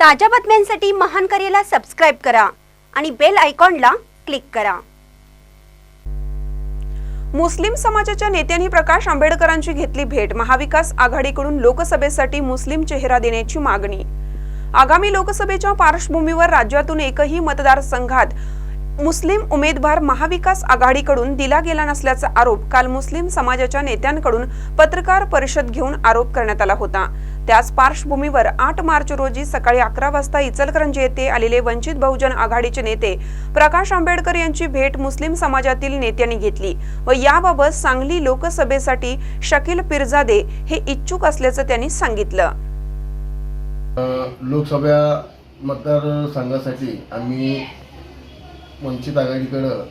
ताज्या बातम्यांसाठी महान करेला सबस्क्राईब करा आणि बेल आयकॉनला क्लिक करा. मुस्लिम समाजाच्या नेत्यांनी प्रकाश आंबेडकरांची घेतली भेट. महाविकास आघाडीकडून लोकसभेसाठी मुस्लिम चेहरा देण्याची मागणी. आगामी लोकसभेच्या पार्श्वभूमीवर राज्यातून एकही मतदारसंघात मुस्लिम उमेदवार महाविकास आघाडीकडून दिला गेला नसल्याचा आरोप काल मुस्लिम समाजाच्या नेत्यांकडून पत्रकार परिषद घेऊन आरोप करण्यात आला होता. त्याच पार्श्वभूमीवर आठ मार्च रोजी सकाळी अकरा वाजता इचलकरंजी येथे आलेले वंचित बहुजन आघाडीचे नेते प्रकाश आंबेडकर यांची भेट मुस्लिम समाजातील नेत्यांनी घेतली व याबाबत सांगली लोकसभेसाठी शकील पिरजादे हे इच्छुक असल्याचं त्यांनी सांगितलं. लोकसभा मतदारसंघासाठी आम्ही वंचित आघाडीकडं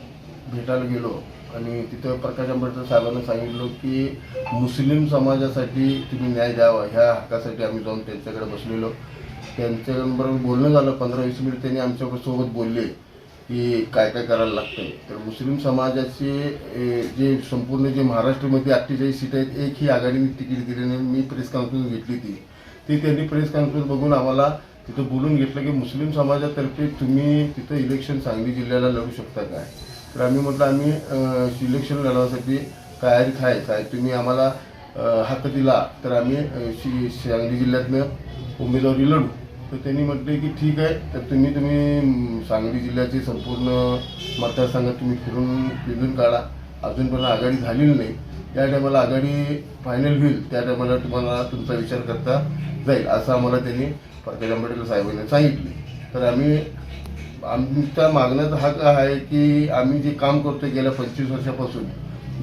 भेटायला गेलो. आणि तिथं प्रकाश आंबेडकर साहेबांना सांगितलं की मुस्लिम समाजासाठी तुम्ही न्याय द्यावा ह्या हक्कासाठी आम्ही जाऊन त्यांच्याकडे बसलेलो. त्यांच्याबरोबर बोलणं झालं पंधरा वीस मिनिट त्यांनी आमच्यासोबत बोलले की काय काय करायला लागतं तर मुस्लिम समाजाचे जे संपूर्ण जे महाराष्ट्रामध्ये अठ्ठेचाळीस सीट आहेत एक ही आघाडीने तिकीट दिली मी प्रेस कॉन्फरन्स घेतली ती. ती त्यांनी प्रेस कॉन्फरन्स बघून आम्हाला तिथं बोलून घेतलं की मुस्लिम समाजातर्फे तुम्ही तिथं इलेक्शन सांगली जिल्ह्याला लढू शकता काय? तर आम्ही म्हटलं आम्ही सिलेक्शन इलेक्शन लढवण्यासाठी तयारीत आहे. तुम्ही आम्हाला हक्क दिला तर आम्ही अं, शि- सांगली जिल्ह्यातनं उमेदवारी लढू. तर त्यांनी म्हटले की ठीक आहे तर तुम्ही तुम्ही सांगली जिल्ह्याचे संपूर्ण मतदारसंघात तुम्ही फिरून फिरून काढा. अजून पण आघाडी झालेली नाही. त्या टायमाला आघाडी फायनल होईल. त्या टायमाला तुम्हाला तुमचा विचार करता जाईल असं आम्हाला त्यांनी प्रकाश आंबेडकर साहेबांनी सांगितले. तर आम्ही आमच्या मागण्याचा हक्क आहे की आम्ही जे काम करतो गेल्या पंचवीस वर्षापासून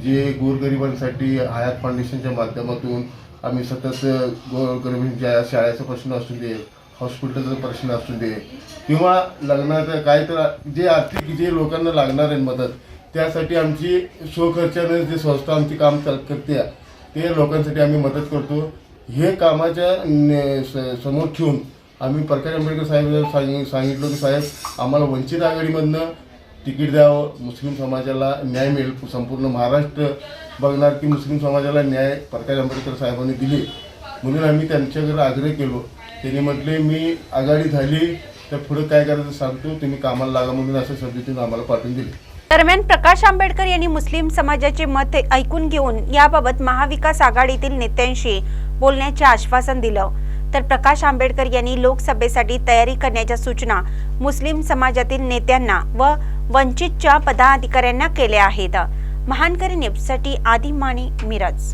जे गोरगरिबांसाठी हयात फाउंडेशनच्या माध्यमातून आम्ही सतत गोरगरिबांच्या शाळेचा प्रश्न असू दे हॉस्पिटलचा प्रश्न असू दे किंवा लग्नाचं काय तर जे आर्थिक जे लोकांना लागणार आहे मदत त्यासाठी आमची स्वखर्चाने जे संस्था आमची काम चाल करते ते लोकांसाठी आम्ही मदत करतो. हे कामाच्या स- समोर ठेवून आम्ही प्रकाश आंबेडकर साहेब सांग सांगितलं की साहेब आम्हाला वंचित आघाडीमधनं तिकीट द्यावं. मुस्लिम समाजाला न्याय मिळेल. संपूर्ण महाराष्ट्र बघणार की मुस्लिम समाजाला न्याय प्रकाश आंबेडकर साहेबांनी दिले. म्हणून आम्ही त्यांच्याकडे आग्रह केलो. त्यांनी म्हटले मी आघाडी झाली तर पुढं काय करायचं सांगतो. तुम्ही कामाला लागा म्हणून असं पद्धतीनं आम्हाला पाठवून दिले. दरम्यान प्रकाश आंबेडकर यांनी मुस्लिम समाजाचे मत ऐकून घेऊन याबाबत महाविकास आघाडीतील नेत्यांशी बोलण्याचे आश्वासन दिलं. तर प्रकाश आंबेडकर यांनी लोकसभेसाठी तयारी करण्याच्या सूचना मुस्लिम समाजातील नेत्यांना व वंचितच्या पदाधिकाऱ्यांना केल्या आहेत. महानकरी न्यूजसाठी आदी माने मिरज.